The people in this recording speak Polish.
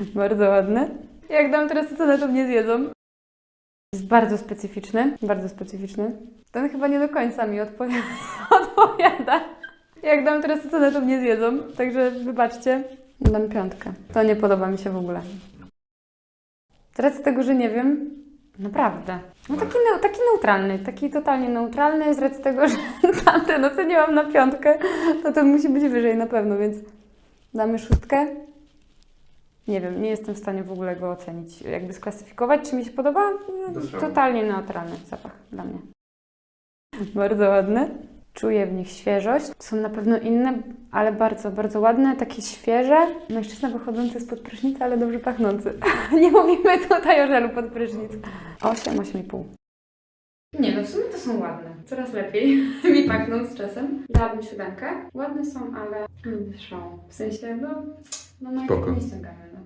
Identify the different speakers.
Speaker 1: Bardzo ładny. Jak dam teraz ocenę, to mnie zjedzą. Jest bardzo specyficzny, bardzo specyficzny. Ten chyba nie do końca mi odpowiada. odpowiada. Jak dam teraz ocenę, to mnie zjedzą, także wybaczcie. Dam piątkę. To nie podoba mi się w ogóle. Teraz z tego, że nie wiem, naprawdę. No taki, taki neutralny, taki totalnie neutralny, z racji tego, że tamten oceniłam na piątkę, to ten musi być wyżej na pewno, więc damy szóstkę. Nie wiem, nie jestem w stanie w ogóle go ocenić, jakby sklasyfikować, czy mi się podoba. No,
Speaker 2: Dlaczego?
Speaker 1: Totalnie neutralny zapach dla mnie. Bardzo ładny. Czuję w nich świeżość. Są na pewno inne, ale bardzo, bardzo ładne, takie świeże. Mężczyzna wychodzący spod prysznica, ale dobrze pachnący. Nie mówimy tutaj o żelu pod prysznic. 8, 8,5. Nie, no w sumie to są ładne. Coraz lepiej mi pachną z czasem. Dałabym siódemkę. Ładne są, ale mm, szał. W sensie, no, no na
Speaker 2: Spoko.
Speaker 1: nie ściągamy. No.